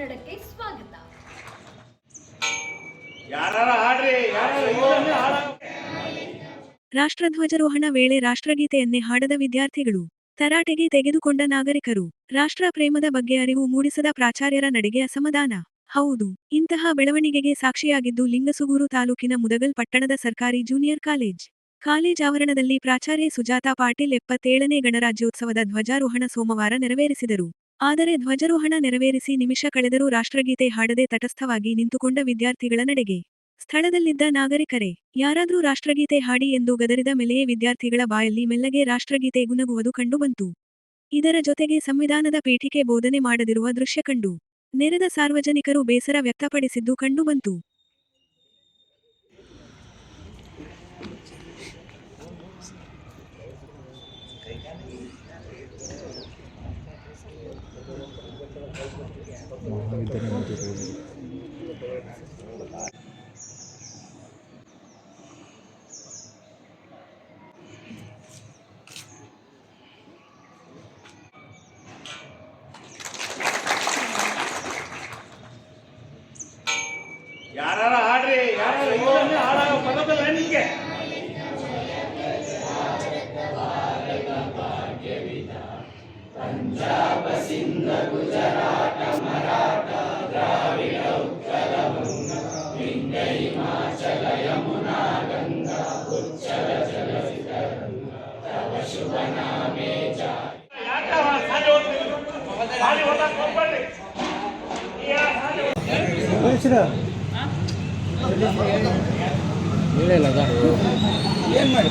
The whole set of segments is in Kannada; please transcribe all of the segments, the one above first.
ಕನ್ನಡಕ್ಕೆ ಸ್ವಾಗತ. ಯಾರ ಹಾಡ್ರಿ ಯಾರು ರಾಷ್ಟ್ರಧ್ವಜಾರೋಹಣ ವೇಳೆ ರಾಷ್ಟ್ರಗೀತೆಯನ್ನೇ ಹಾಡದ ವಿದ್ಯಾರ್ಥಿಗಳು ತರಾಟೆಗೆ ತೆಗೆದುಕೊಂಡ ನಾಗರಿಕರು ರಾಷ್ಟ್ರ ಪ್ರೇಮದ ಬಗ್ಗೆ ಅರಿವು ಮೂಡಿಸದ ಪ್ರಾಚಾರ್ಯರ ನಡೆಗೆ ಅಸಮಾಧಾನ. ಹೌದು ಇಂತಹ ಬೆಳವಣಿಗೆಗೆ ಸಾಕ್ಷಿಯಾಗಿದ್ದು ಲಿಂಗಸುಗೂರು ತಾಲೂಕಿನ ಮುದಗಲ್ ಪಟ್ಟಣದ ಸರ್ಕಾರಿ ಜೂನಿಯರ್ ಕಾಲೇಜ್. ಕಾಲೇಜ್ ಆವರಣದಲ್ಲಿ ಪ್ರಾಚಾರ್ಯ ಸುಜಾತಾ ಪಾಟೀಲ್ ಎಪ್ಪತ್ತೇಳನೇ ಗಣರಾಜ್ಯೋತ್ಸವದ ಧ್ವಜಾರೋಹಣ ಸೋಮವಾರ ನೆರವೇರಿಸಿದರು. ಆದರೆ ಧ್ವಜಾರೋಹಣ ನೆರವೇರಿಸಿ ನಿಮಿಷ ಕಳೆದರೂ ರಾಷ್ಟ್ರಗೀತೆ ಹಾಡದೆ ತಟಸ್ಥವಾಗಿ ನಿಂತುಕೊಂಡ ವಿದ್ಯಾರ್ಥಿಗಳ ನಡೆಗೆ. ಸ್ಥಳದಲ್ಲಿದ್ದ ನಾಗರಿಕರೇ, ಯಾರಾದರೂ ರಾಷ್ಟ್ರಗೀತೆ ಹಾಡಿ ಎಂದು ಗದರಿದ ಮೇಲೆಯೇ ವಿದ್ಯಾರ್ಥಿಗಳ ಬಾಯಲ್ಲಿ ಮೆಲ್ಲಗೆ ರಾಷ್ಟ್ರಗೀತೆ ಗುನಗುವುದು ಕಂಡುಬಂತು. ಇದರ ಜೊತೆಗೆ ಸಂವಿಧಾನದ ಪೀಠಿಕೆ ಬೋಧನೆ ಮಾಡದಿರುವ ದೃಶ್ಯ ಕಂಡು. ನೆರೆದ ಸಾರ್ವಜನಿಕರು ಬೇಸರ ವ್ಯಕ್ತಪಡಿಸಿದ್ದು ಕಂಡುಬಂತು. છે પંજાબ સિંધ ગુજરાત મરાઠા દ્રાવિડ ઉત્કલ વિંગ હિમાચલ યમુના ગંગા ઉચ્છલ જલ શિખર તવ શુભ નામે જાય ಏನು ಮಾಡಿ?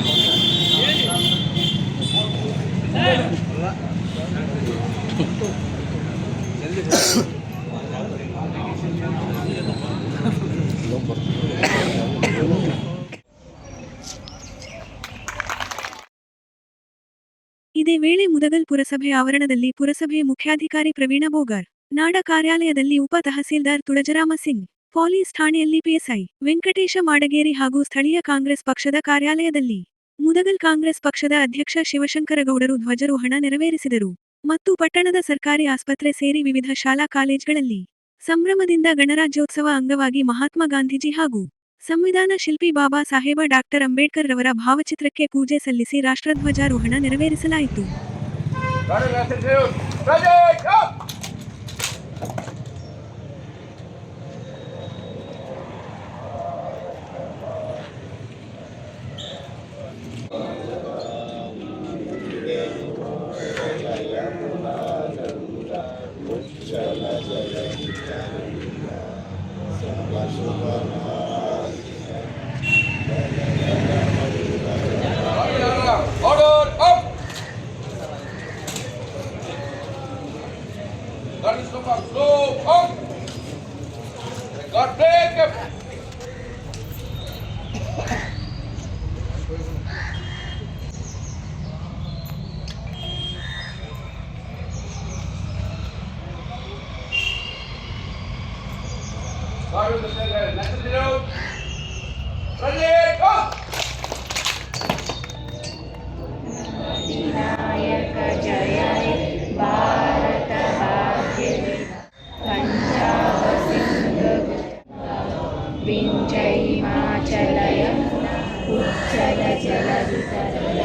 ಇದೇ ವೇಳೆ ಮುದಗಲ್ ಪುರಸಭೆ ಆವರಣದಲ್ಲಿ ಪುರಸಭೆ ಮುಖ್ಯಾಧಿಕಾರಿ ಪ್ರವೀಣ ಬೋಗಾರ್ ನಾಡ ಕಾರ್ಯಾಲಯದಲ್ಲಿ ಉಪ ತಹಸೀಲ್ದಾರ್ ತುಳಜರಾಮ ಸಿಂಗ್. ಪೊಲೀಸ್ ಠಾಣೆಯಲ್ಲಿ ಪಿಎಸ್ಐ, ವೆಂಕಟೇಶ ಮಾಡಗೇರಿ ಹಾಗೂ ಸ್ಥಳೀಯ ಕಾಂಗ್ರೆಸ್ ಪಕ್ಷದ ಕಾರ್ಯಾಲಯದಲ್ಲಿ ಮುದಗಲ್ ಕಾಂಗ್ರೆಸ್ ಪಕ್ಷದ ಅಧ್ಯಕ್ಷ ಶಿವಶಂಕರಗೌಡರು ಧ್ವಜಾರೋಹಣ ನೆರವೇರಿಸಿದರು ಮತ್ತು ಪಟ್ಟಣದ ಸರ್ಕಾರಿ ಆಸ್ಪತ್ರೆ ಸೇರಿ ವಿವಿಧ ಶಾಲಾ ಕಾಲೇಜ್ಗಳಲ್ಲಿ ಸಂಭ್ರಮದಿಂದ ಗಣರಾಜ್ಯೋತ್ಸವ ಅಂಗವಾಗಿ ಮಹಾತ್ಮ ಗಾಂಧೀಜಿ ಹಾಗೂ ಸಂವಿಧಾನ ಶಿಲ್ಪಿ ಬಾಬಾ ಸಾಹೇಬ ಡಾಕ್ಟರ್ ಅಂಬೇಡ್ಕರ್ ರವರ ಭಾವಚಿತ್ರಕ್ಕೆ ಪೂಜೆ ಸಲ್ಲಿಸಿ ರಾಷ್ಟ್ರಧ್ವಜಾರೋಹಣ ನೆರವೇರಿಸಲಾಯಿತು. विञ्चै माचलय उच्चल जलवितरय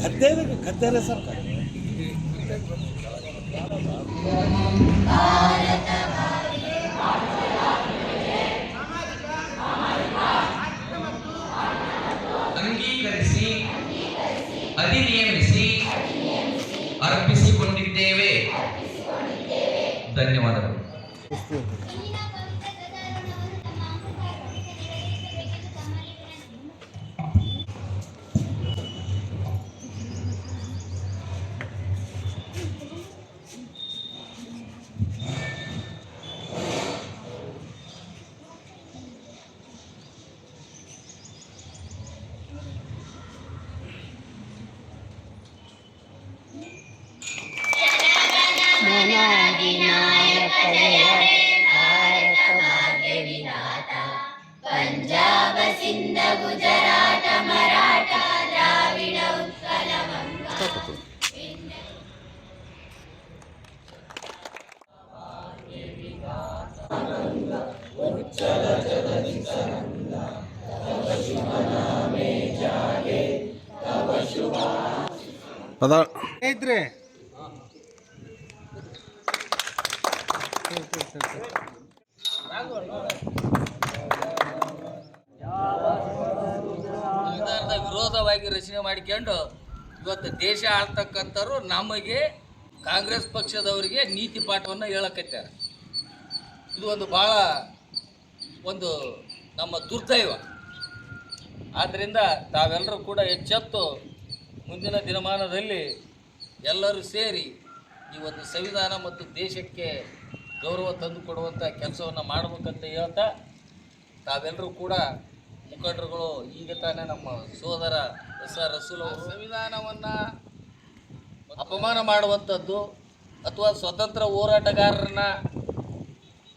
गद्दे गद्दे रे सर ಅಂಗೀಕರಿಸಿ ಅಧಿನಿಯಮಿಸಿ ಅರ್ಪಿಸಿಕೊಂಡಿದ್ದೇವೆ ಧನ್ಯವಾದಗಳು ಪಂಜಾಬ ಸಿಂಧ ಗುಜರಾಟ ಮರಾಠ ದ್ರಾವಿಡ ವಿರೋಧವಾಗಿ ರಚನೆ ಮಾಡಿಕೊಂಡು ಇವತ್ತು ದೇಶ ಆಳ್ತಕ್ಕಂಥವ್ರು ನಮಗೆ ಕಾಂಗ್ರೆಸ್ ಪಕ್ಷದವರಿಗೆ ನೀತಿ ಪಾಠವನ್ನು ಹೇಳಕತ್ತಾರೆ ಇದು ಒಂದು ಭಾಳ ಒಂದು ನಮ್ಮ ದುರ್ದೈವ. ಆದ್ದರಿಂದ ತಾವೆಲ್ಲರೂ ಕೂಡ ಎಚ್ಚೆತ್ತು ಮುಂದಿನ ದಿನಮಾನದಲ್ಲಿ ಎಲ್ಲರೂ ಸೇರಿ ಈ ಒಂದು ಸಂವಿಧಾನ ಮತ್ತು ದೇಶಕ್ಕೆ ಗೌರವ ತಂದು ಕೊಡುವಂಥ ಕೆಲಸವನ್ನು ಮಾಡಬೇಕಂತ ಹೇಳ್ತಾ ತಾವೆಲ್ಲರೂ ಕೂಡ ಮುಖಂಡರುಗಳು ಈಗ ತಾನೇ ನಮ್ಮ ಸೋದರ ಎಸ್ ಆರ್ ರಸೂಲ್ ಅವರು ಸಂವಿಧಾನವನ್ನು ಅಪಮಾನ ಮಾಡುವಂಥದ್ದು ಅಥವಾ ಸ್ವತಂತ್ರ ಹೋರಾಟಗಾರರನ್ನ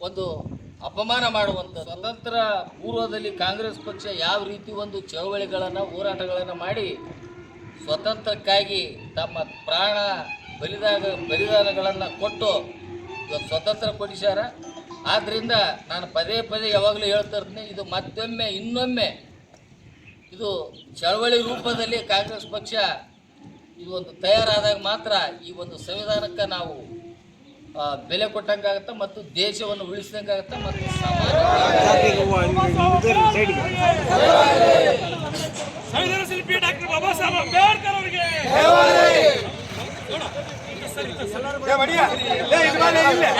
ಒಂದು ಅಪಮಾನ ಮಾಡುವಂಥ ಸ್ವತಂತ್ರ ಪೂರ್ವದಲ್ಲಿ ಕಾಂಗ್ರೆಸ್ ಪಕ್ಷ ಯಾವ ರೀತಿ ಒಂದು ಚಳವಳಿಗಳನ್ನು, ಹೋರಾಟಗಳನ್ನು ಮಾಡಿ ಸ್ವತಂತ್ರಕ್ಕಾಗಿ ತಮ್ಮ ಪ್ರಾಣ ಬಲಿದಾಗ, ಬಲಿದಾನಗಳನ್ನು ಕೊಟ್ಟು ಸ್ವತಂತ್ರ ಕೊಡಿಸ್ಯಾರ ಆದ್ದರಿಂದ ನಾನು ಪದೇ ಪದೇ ಯಾವಾಗಲೂ ಹೇಳ್ತಾ ಇರ್ತೀನಿ ಇದು ಮತ್ತೊಮ್ಮೆ ಇನ್ನೊಮ್ಮೆ ಇದು ಚಳವಳಿ ರೂಪದಲ್ಲಿ ಕಾಂಗ್ರೆಸ್ ಪಕ್ಷ ಇದು ಒಂದು ತಯಾರಾದಾಗ ಮಾತ್ರ ಈ ಒಂದು ಸಂವಿಧಾನಕ್ಕೆ ನಾವು ಬೆಲೆ ಕೊಟ್ಟಂಗಾಗತ್ತೆ ಮತ್ತು ದೇಶವನ್ನು ಉಳಿಸಿದಂಗಾಗತ್ತೆ ಮತ್ತು ಸಮಾಜ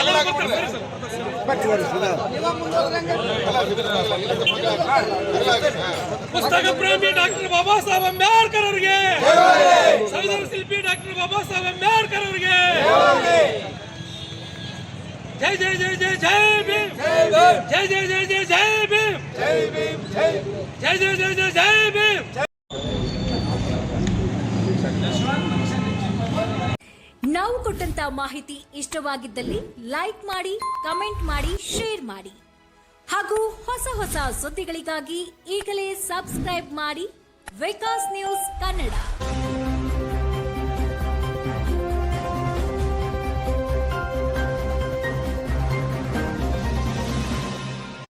ಎಲ್ಲರೂ ಬರ್ತಾರೆ, ಸರಿ, ಸರಿ. ಪುಸ್ತಕ ಪ್ರೇಮಿ ಡಾಕ್ಟರ್ ಬಾಬಾ ಸಾಹೇಬ್ ಅಂಬೇಡ್ಕರ್ ಅವರಿಗೆ ಸಂವಿಧಾನ ಶಿಲ್ಪಿ ಡಾಕ್ಟರ್ ಬಾಬಾ ಸಾಹೇಬ್ ಅಂಬೇಡ್ಕರ್ ಅವರಿಗೆ ಜೈ ಜೈ ಜೈ ಜೈ ಜೈ ಭೀಮ್ ಜೈ ಜೈ ಜೈ ಜೈ ಜೈ ಭೀಮ್ ಜೈ ಜೈ ಜೈ ಜೈ ಜೈ ಕೊಟ್ಟಂತ ಮಾಹಿತಿ ಇಷ್ಟವಾಗಿದ್ದಲ್ಲಿ ಲೈಕ್ ಮಾಡಿ ಕಮೆಂಟ್ ಮಾಡಿ ಶೇರ್ ಮಾಡಿ. ಹಾಗೂ ಹೊಸ ಹೊಸ ಸುದ್ದಿಗಳಿಗಾಗಿ ಈಗಲೇ ಸಬ್ಸ್ಕ್ರೈಬ್ ಮಾಡಿ ವಿಕಾಸ್ ನ್ಯೂಸ್ ಕನ್ನಡ